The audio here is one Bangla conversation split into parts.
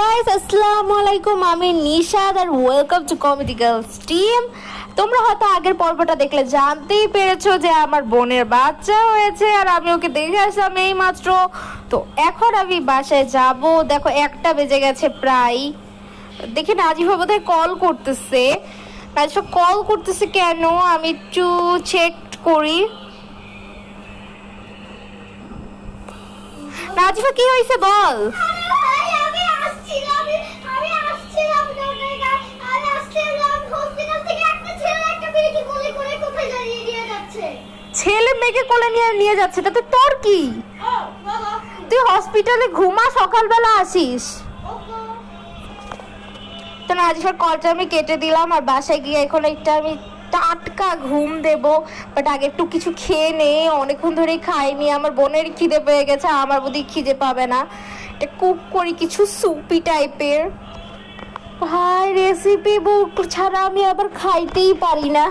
গাইস আসসালামু আলাইকুম আমি নিশাদ আর welcome to comedy girls team তোমরা হয়তো আগের পর্বটা দেখলে জানতেই পেরেছ যে আমার বোনের বাচ্চা হয়েছে আর আমি ওকে দেখে আসলাম এই মাত্র তো এখন আমি বাসায় যাব। দেখো, একটা বেজে গেছে প্রায়। দেখি নাজিফা বোধহয় কল করতেছে। নাজিফা কল করতেছে কেন? আমি একটু চেক করি। নাজিফা কি হয়েছে বল? মেয়েকে কোলে নিয়ে নিয়ে যাচ্ছে, তাতে তোর কি? তুই হসপিটালে ঘুমা, সকালবেলা আসিস। তো কলটা আমি কেটে দিলাম, আর বাসায় গিয়ে এখন একটা আমি টাটকা ঘুম দেব বাট আগে একটু কিছু খেয়ে নে, অনেকক্ষণ ধরেই খাইনি, আমার বোনের খিদে পেয়ে গেছে, আমার বোধহয় খিদে পাবে না। এটা কুক করি, কিছু সুপি টাইপের ভাই রেসিপি বুক ছাড়া আমি আবার খাইতেই পারি না।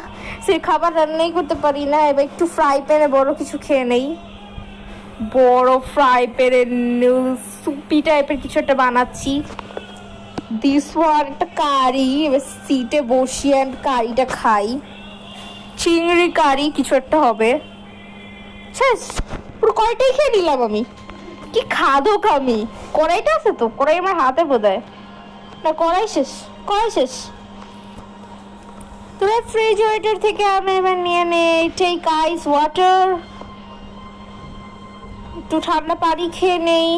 সে খাবার রান্নাই করতে পারি না। এবার একটু ফ্রাই প্যানে বড় কিছু খেয়ে নেই। বড় ফ্রাই প্যানে নুডলস সুপি টাইপের কিছু একটা বানাচ্ছি। দিস ওয়ান একটা কারি এবার সিটে বসিয়ে আমি কারিটা খাই। চিংড়ি কারি কিছু একটা হবে। শেষ পুরো কয়টাই খেয়ে নিলাম আমি। কি খাদক আমি। কড়াইটা আছে তো? কড়াই আমার হাতে বোধ না, কড়াই শেষ কড়াই শেষ। রেফ্রিজারেটর থেকে আমি এবার নিয়ে নেই। টেক আইস ওয়াটার একটু ঠান্ডা পানি খেয়ে নেই।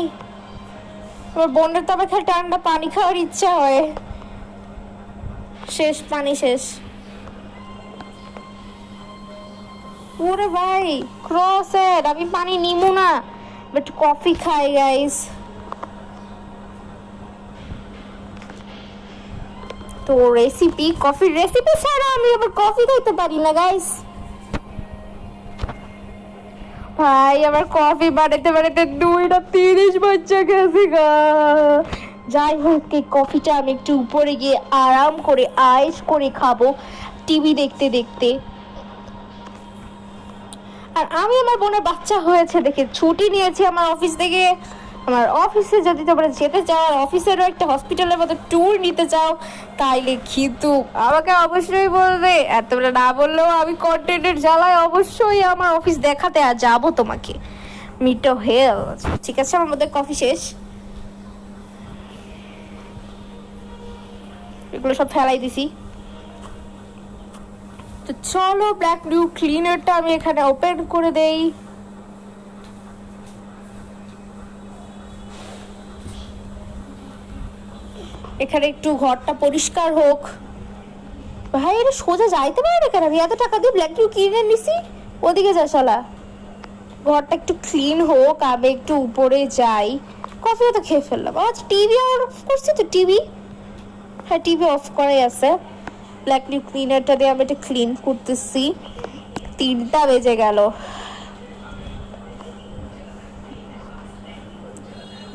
আমার বোনের তো আবার খালি ঠান্ডা পানি খাওয়ার ইচ্ছা হয়। শেষ, পানি শেষ। ওরে ভাই ক্রসের আমি পানি নিমু না। বাট কফি খাই গাইস তো রেসিপি কফির রেসিপি ছাড়া আমি আবার কফি খাইতে পারি না গাইস ভাই, আমার কফি বানাতে বানাতে দুইটা তিরিশ বাচ্চা গেছে, গা। যাই হোক, এই কফিটা আমি একটু উপরে গিয়ে আরাম করে আয়েস করে খাব টিভি দেখতে দেখতে। আর আমি, আমার বোনের বাচ্চা হয়েছে, দেখে ছুটি নিয়েছি আমার অফিস থেকে। আমার অফিসে যদি তোমরা যেতে চাও, আর অফিসেরও একটা হসপিটালের মতো ট্যুর নিতে চাও, তাইলে কিন্তু আমাকে অবশ্যই বলবে। আর তোমরা না বললেও আমি কন্টেন্টের জ্বালায় অবশ্যই আমার অফিস দেখাতে আর যাব তোমাকে। মিটো হেল, ঠিক আছে? আমার মধ্যে কফি শেষ। এগুলো সব ফেলাই দিছি। তো চলো ব্ল্যাক নিউ ক্লিনারটা আমি এখানে ওপেন করে দেই। এখানে একটু ঘরটা পরিষ্কার হোক। ভাই, এটা সোজা যাইতে পারে না কেন? আমি এত টাকা দিয়ে ব্ল্যাক নিউ ক্লিনার নিছি। ওদিকে যা, শালা। ঘরটা একটু ক্লিন হোক, আমি একটু উপরে যাই। কফিও তো খেয়ে ফেললাম। আচ্ছা টিভি অফ করছি তো টিভি হ্যাঁ টিভি অফ করাই আছে। ব্ল্যাক নিউ ক্লিনারটা দিয়ে আমি এটা ক্লিন করতেছি। তিনটা বেজে গেল।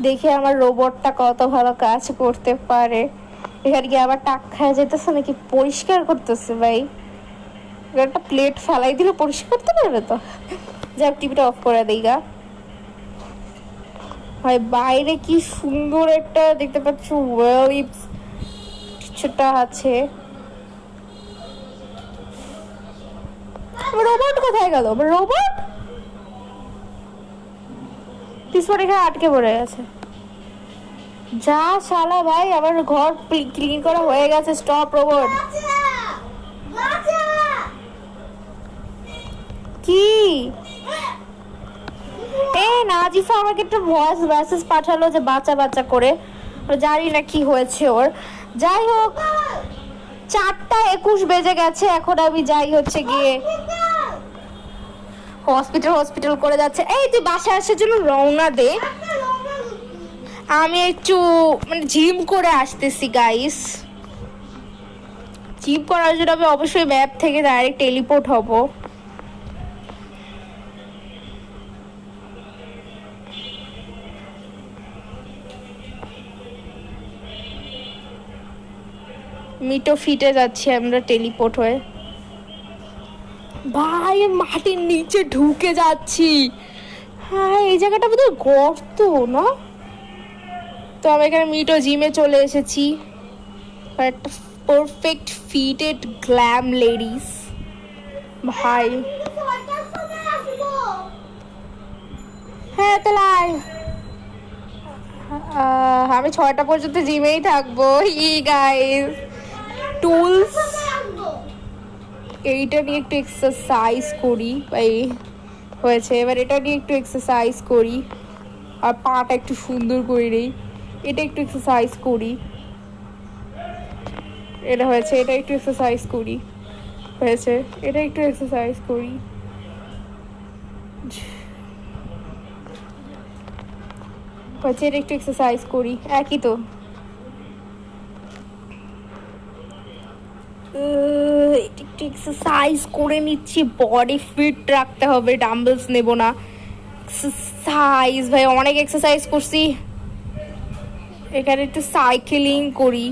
দেখি আমার রোবটটা কত ভালো কাজ করতে পারে। এখানে গিয়ে আবার টাক খাওয়া যেতেছে নাকি? পরিষ্কার করতেছে ভাই। একটা প্লেট ফেলাই দিলে পরিষ্কার করতে পারবে তো? যাক টিভিটা অফ করে দিই গা। ভাই, বাইরে কি সুন্দর একটা দেখতে পাচ্ছ ওয়েলিপস কিছুটা আছে। রোবট কোথায় গেল? রোবট পিছনে এখানে আটকে পড়ে গেছে। যা শালা ভাই আমার ঘর ক্লিন করা হয়ে গেছে স্টপ রোবট কি? এই নাজিফা আমাকে একটা ভয়েস মেসেজ পাঠালো যে বাচ্চা বাচ্চা করে। জানি না কি হয়েছে ওর। যাই হোক, চারটা একুশ বেজে গেছে, এখন আমি যাই হচ্ছে গিয়ে। হসপিটাল হসপিটাল করে যাচ্ছে। এই তুই বাসায় আসার জন্য রওনা দে। আমি একটু মানে জিম করে আসতেছি গাইস জিম করার জন্য আমি অবশ্যই ম্যাপ থেকে ডাইরেক্ট টেলিপোর্ট হব। মিটো ফিটে যাচ্ছি আমরা টেলিপোর্ট হয়ে। ভাই, মাটির নিচে ঢুকে যাচ্ছি। হ্যাঁ এই জায়গাটা বোধহয় গর্ত, না? তো আমি এখানে মিটো জিমে চলে এসেছি। পারফেক্ট ফিটেড গ্ল্যাম লেডিস ভাই। হ্যাঁ তাহলে। আমি ছয়টা পর্যন্ত জিমেই থাকব। ই গাইস টুলস এইটা নিয়ে একটু এক্সারসাইজ করি, এই হয়েছে। এবার এটা নিয়ে একটু এক্সারসাইজ করি, আর পাটা একটু সুন্দর করে নেই। এটা একটু এক্সারসাইজ করি। এটা হয়েছে, এটা একটু এক্সারসাইজ করি। হয়েছে, এটা একটু এক্সারসাইজ করি। হচ্ছে এটা একটু এক্সারসাইজ করি। একই তো। এটা একটু এক্সারসাইজ করে নিচ্ছি বডি ফিট রাখতে হবে ডাম্বলস নেব না। এক্সারসাইজ ভাই, অনেক এক্সারসাইজ করছি। এখানে একটু সাইকেলিং করি।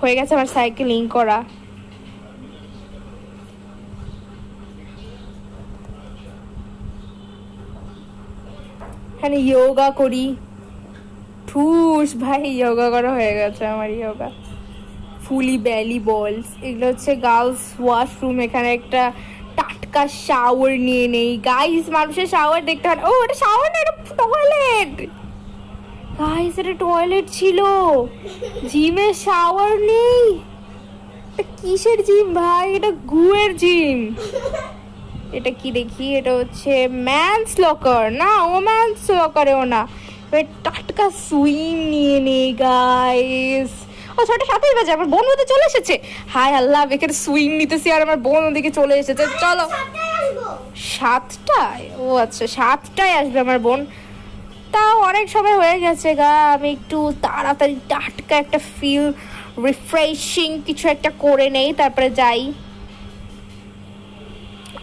হয়ে গেছে আমার সাইকেলিং করা। এখানে যোগা করি। ঠুস ভাই যোগা করা হয়ে গেছে আমার যোগা ফুলি ব্যালি বলস এগুলো হচ্ছে গার্লস ওয়াশরুম এখানে একটা টাটকা শাওয়ার নিয়ে নেই। গাইস মানুষের শাওয়ার দেখতে হয়। ও, এটা শাওয়ার না, এটা টয়লেট গাইস এটা টয়লেট ছিল। জিমে শাওয়ার নেই। কিসের জিম ভাই? এটা গুয়ের জিম এটা কি দেখি? এটা হচ্ছে ম্যানস লকার না, ও ম্যানস লকারেও না। এবার টাটকা সুইম নিয়ে নেই গাইস ও, ছটা সাতই বাজে, আমার বোন ওদের চলে এসেছে। হাই আল্লাহ এখানে সুইম নিতেছি আর আমার বোন ওদিকে চলে এসেছে। চলো। সাতটায়? ও আচ্ছা সাতটায় আসবে আমার বোন। তাও অনেক সময় হয়ে গেছে গা, আমি একটু তাড়াতাড়ি টাটকা একটা ফিল রিফ্রেশিং কিছু একটা করে নেই, তারপরে যাই।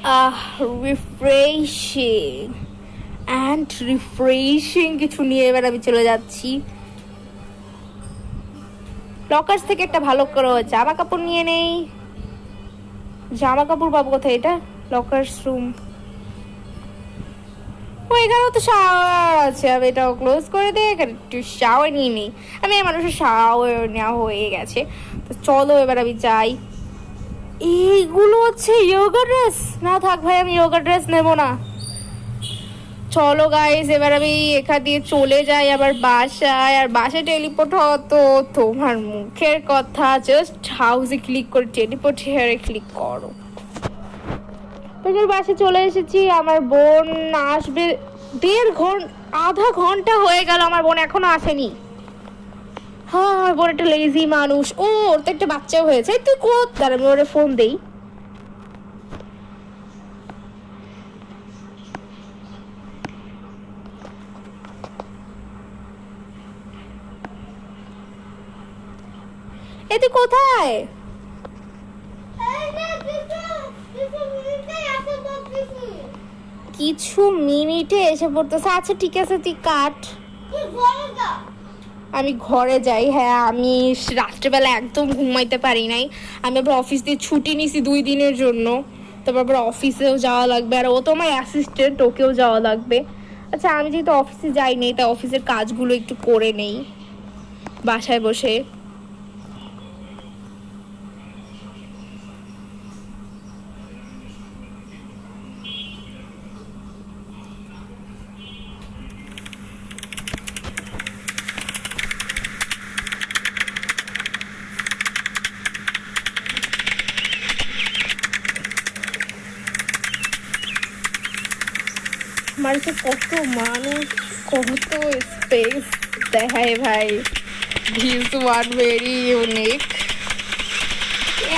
আহ রিফ্রেশিং অ্যান্ড রিফ্রেশিং কিছু নিয়ে এবার আমি চলে যাচ্ছি। লকার্স থেকে একটা ভালো করে জামা কাপড় নিয়ে নেই। জামা কাপড় পাবো কোথায় এটা? লকার্স রুম ও, এখানেও তো শাওয়ার আছে। আমি এটাও ক্লোজ করে দিয়ে এখানে একটু শাওয়ার নিয়ে নিই। আমি মানুষের শাওয়ার নেওয়া হয়ে গেছে। তো চলো এবার আমি যাই। এইগুলো হচ্ছে ইয়োগা ড্রেস না থাক ভাই, আমি ইয়োগা ড্রেস নেব না। চলো গাইস এবার আমি এখান দিয়ে চলে যাই আবার বাসায়। আর বাসায় টেলিপোর্ট হতো তোমার মুখের কথা। জাস্ট হাউসে ক্লিক করে টেলিপোর্ট হেয়ারে ক্লিক করো। তোদের বাসে চলে এসেছি, আমার বোন আসবে। দেড় ঘণ্টা আধা ঘণ্টা হয়ে গেল, আমার বোন এখনও আসেনি। হ্যাঁ আমার বোন একটা লেজি মানুষ। ও, ওর তো একটা বাচ্চাও হয়েছে। তুই কোথায় আমি ওরে ফোন দেই। তুই কোথায়? কিছু মিনিটে এসে পড়তেছে। আচ্ছা ঠিক আছে, তুই কাট। আমি ঘরে যাই হ্যাঁ আমি রাত্রেবেলা একদম ঘুমাইতে পারি নাই। আমি আবার অফিস দিয়ে ছুটি নিছি দুই দিনের জন্য। তারপর আবার অফিসেও যাওয়া লাগবে। আর ও তো আমার অ্যাসিস্ট্যান্ট ওকেও যাওয়া লাগবে। আচ্ছা আমি যেহেতু অফিসে যাই নাই, তাই অফিসের কাজগুলো একটু করে নেই। বাসায় বসে আমার যে কত মানুষ কত স্পেস দেখায় ভাই। দিস ওয়ান ভেরি ইউনিক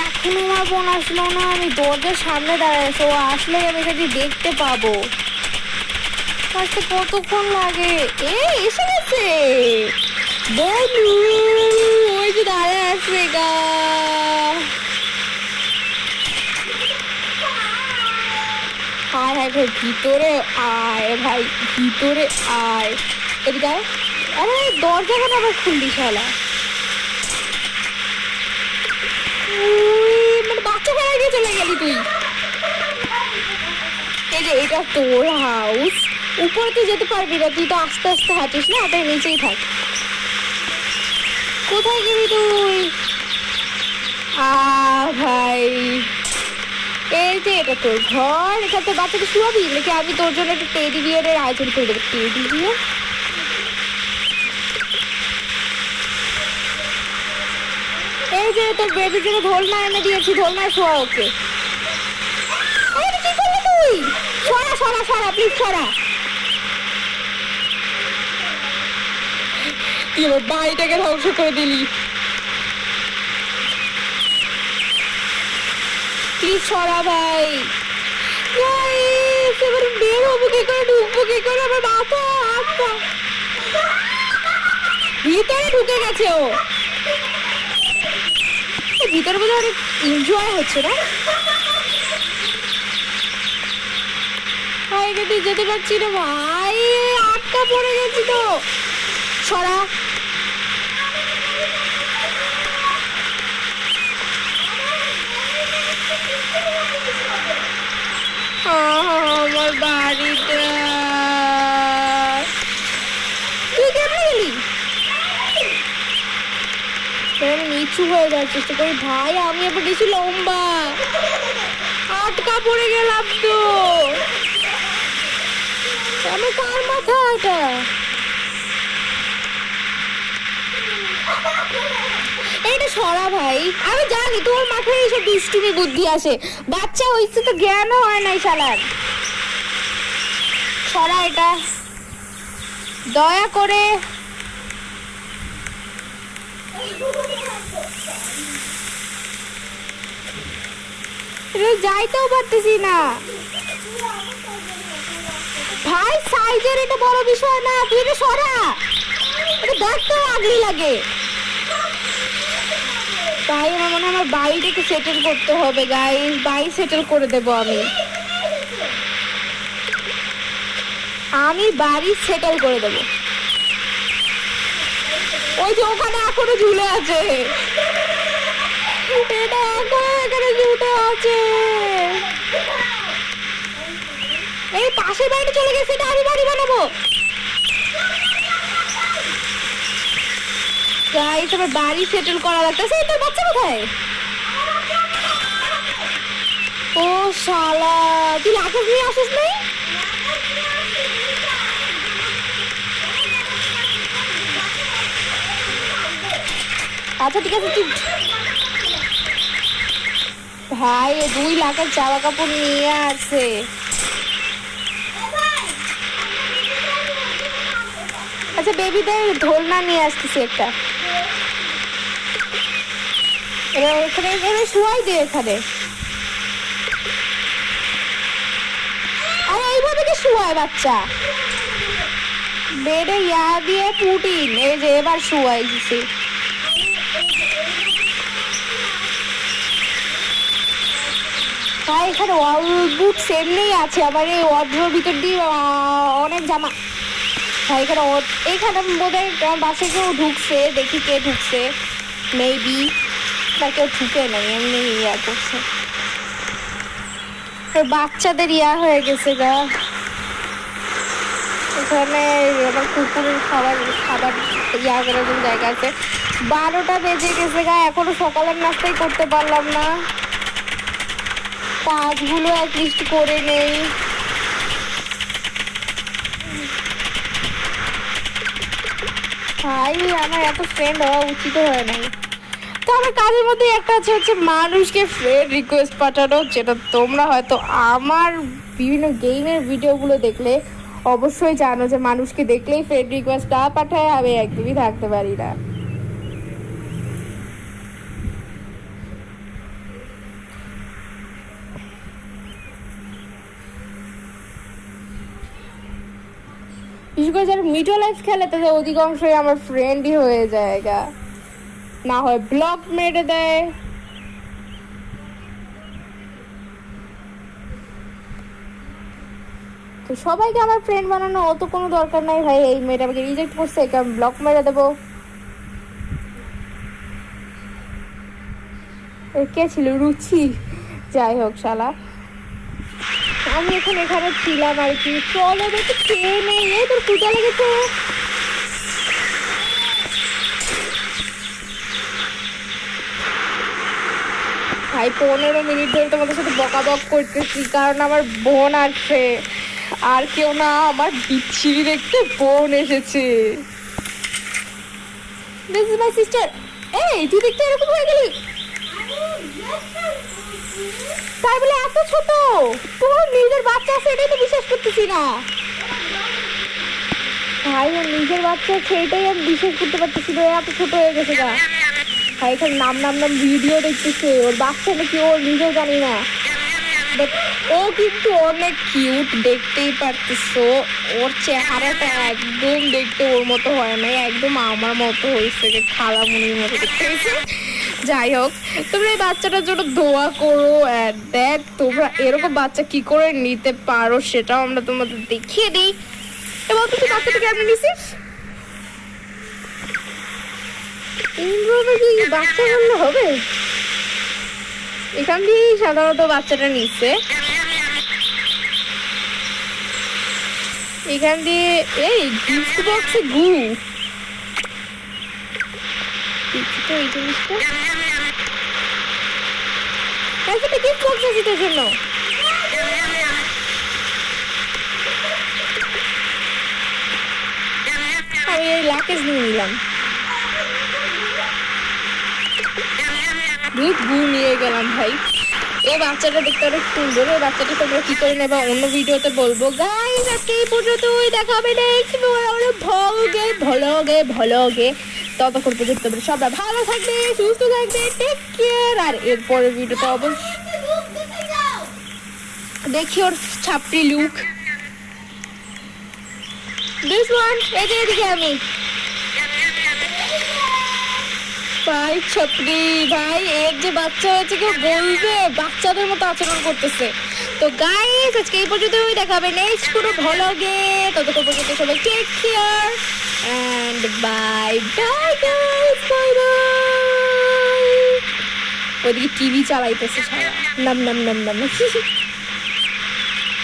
এখনও আমার বোন আসলো না, আমি দরজার সামনে দাঁড়াইছি ও আসলে আমি এখানে দেখতে পাবো। আসতে কতক্ষণ লাগে? এ, এসে গেছে। বলু ওই যে দাঁড়ায় আসবে গা আয় ভিতরে আয় ভাই, ভিতরে আয়। এদিকে আরে দরজা কেন আবার খুললি শালা? মানে বাচ্চা ফেলা গিয়ে চলে গেলি তুই। এই যে, এটা তোর হাউস উপরে তুই যেতে পারবি না, তুই তো আস্তে আস্তে হাঁটিস না, তাই নিচেই থাক। কোথায় গেলি তুই? আ, ভাই। এই যে এটা তোর ঘর এখানে তোর বাচ্চাকে শুয়াবি? নাকি আমি তোর জন্য একটা টেডি বিয়ারের আয়োজন করে দেবো? টেডি বিয়ার এই যে তোর বেবির জন্য ঢোলনা এনে দিয়েছি ঢোলনা শোয়া ওকে। বাড়িটাকে ধ্বংস করে দিলি। প্লিজ সরা ভাই? এবার বের হব কি করে, ঢুকবো কি করে? আমার মাথা পা। ভিতরে ঢুকে গেছে ও। ভিতরে বোধহয় অনেক এনজয় হচ্ছে না? ভাই এখানে যেতে পারছি না ভাই আটকা পড়ে গেছি তো। সরা আমার বাড়িটা। তুই কেমনে গেলি? আমি নিচু হয়ে যাওয়ার চেষ্টা করি ভাই, আমি এবার বেশি লম্বা। আটকা পড়ে গেলাম তো। আমার কার মাথা এটা এইটা সরা ভাই। আমি জানি তোর মাথায় এইসব দুষ্টুমি বুদ্ধি আসে বাচ্চা হয়েছে তো জ্ঞানও হয় নাই শালার। সরা এটা। দয়া করে। যাইতেও পারতেছি না। ভাই সাইজের এটা বড় বিষয় না তুই এটা সরা। এটা দেখতেও আগলি লাগে। তাই আমার মনে হয় আমার বাড়িটাকে সেটেল করতে হবে গাইস বাড়ি সেটেল করে দেব আমি। আমি বাড়ি সেটেল করে দেব। ওই যে ওখানে এখনও ঝুলে আছে। এটা এখনও এখানে ঝুলে আছে। এই পাশের বাড়িটা চলে গেছে, এটা আমি বাড়ি বানাবো। গাইস আমার বাড়ি সেটেল করা লাগতেছে তোর বাচ্চা কোথায়? ও শালা, তুই লাকেশ নিয়ে আসিস নাই? আচ্ছা ঠিক আছে, তুই ভাই দুই লাখের জামা কাপড় নিয়ে আছে। আচ্ছা বেবিদের ঢোলনা নিয়ে আসতেছি একটা। এবার এখানে এখানে শুয়াই দে এখানে। আরে, এইভাবে কি শুয়ায় বাচ্চা? বেডে ইয়া দিয়ে পুটিন, এই যে এবার শুয়াই দিছি। তাই এখানে ওয়াল এমনিই আছে, আবার এই ওয়ার্ড্রোর ভিতর দিয়ে অনেক জামা। ভাই, এখানে এইখানে বোধ হয় বাসে কেউ ঢুকছে, দেখি কে ঢুকছে। মেবি বা কেউ ঢুকে নাই, এমনি ইয়া করছে। বাচ্চাদের ইয়া হয়ে গেছে গা। এখানে আবার কুকুরের খাবার খাবার ইয়া করার জন্য জায়গা আছে। বারোটা বেজে গেছে গা, এখনও সকালের নাস্তাই করতে পারলাম না। কাজগুলো অ্যাটলিস্ট করে নেই। ভাই আমার এত ফ্রেন্ড হওয়া উচিত হয় নাই। তো আমার কাজের মধ্যে একটা আছে হচ্ছে মানুষকে ফ্রেন্ড রিকোয়েস্ট পাঠানো, যেটা তোমরা হয়তো আমার বিভিন্ন গেমের ভিডিওগুলো দেখলে অবশ্যই জানো যে মানুষকে দেখলেই ফ্রেন্ড পাঠায়, আমি একদমই থাকতে পারি না। বিশেষ করে যারা মিটো লাইফ খেলে, তাদের অধিকাংশই আমার ফ্রেন্ডই হয়ে যায় না হয় ব্লক মেরে দেয়। তো সবাইকে আমার ফ্রেন্ড বানানো অত কোনো দরকার নাই ভাই, এই মেয়েটা আমাকে রিজেক্ট করছে, একে আমি ব্লক মেরে দেবো। কে ছিল? রুচি। যাই হোক, শালা। আমি এখন এখানে ছিলাম আর কি। চলো একটু খেয়ে নেই। তোর পূজা লেগেছে। ভাই, পনেরো মিনিট ধরে তোমাদের সাথে বকাবক করতেছি, কারণ আমার বোন আসছে। আর কেউ না, আমার বিচ্ছিরি দেখতে বোন এসেছে। দিস ইজ মাই সিস্টার এই, তুই দেখতে এরকম হয়ে গেলি? তাই বলে এত ছোট? তোর নিজের বাচ্চা আছে, এটাই তো বিশ্বাস করতেছি না। ভাই নিজের বাচ্চা আছে আমি বিশ্বাস করতে পারতেছি না, এত ছোট হয়ে গেছে ভাই এখানে নাম নাম নাম ভিডিও দেখতেছে। ওর বাচ্চা নাকি ওর নিজেও জানি না। ও কিন্তু অনেক কিউট দেখতেই পারতেছো। ওর চেহারাটা একদম দেখতে ওর মতো হয় নাই, একদম আমার মতো হয়েছে যে খালামুনির মতো দেখতে হয়েছে। যাই হোক, তোমরা এই বাচ্চাটার জন্য দোয়া করো দেখ তোমরা এরকম বাচ্চা কি করে নিতে পারো সেটাও আমরা তোমাদের দেখিয়ে দিই। এবং তুই বাচ্চাটা কেমন নিছিস এইভাবে কি বাচ্চা হবে? এখান দিয়েই সাধারণত বাচ্চাটা নিচ্ছে। এখান দিয়ে, এই গিফট বক্সে গু। আমি এই লাকেজ নিয়ে নিলাম। নিয়ে গেলাম ভাই। এই বাচ্চাটা দেখতে অনেক সুন্দর। এই বাচ্চাটা তোমরা কি করে নেবা? অন্য ভিডিওতে বলব। গাইস আজকে এই পর্যন্তই। দেখা হবে নেক্সট ভলগে ভলগে ভলগে। ততক্ষণ পর্যন্ত তোমরা সবাই ভালো থাকবে, সুস্থ থাকবে টেক কেয়ার আর এরপরের ভিডিওতে অবশ্যই দেখি ওর ছাপড়ি লুক দিস ওয়ান এদিকে আমি। ভাই ছাপড়ি ভাই, এর যে বাচ্চা হয়েছে কেউ বলবে বাচ্চাদের মতো আচরণ করতেছে। তো গাইস আজকে এই পর্যন্ত দেখাবে নেক্সট কোনো ভলগে ততক্ষণ পর্যন্ত সবাই take care and bye bye guys bye bye ওদিকে টিভি চালাইতেছে সারা। নাম নাম নাম নাম।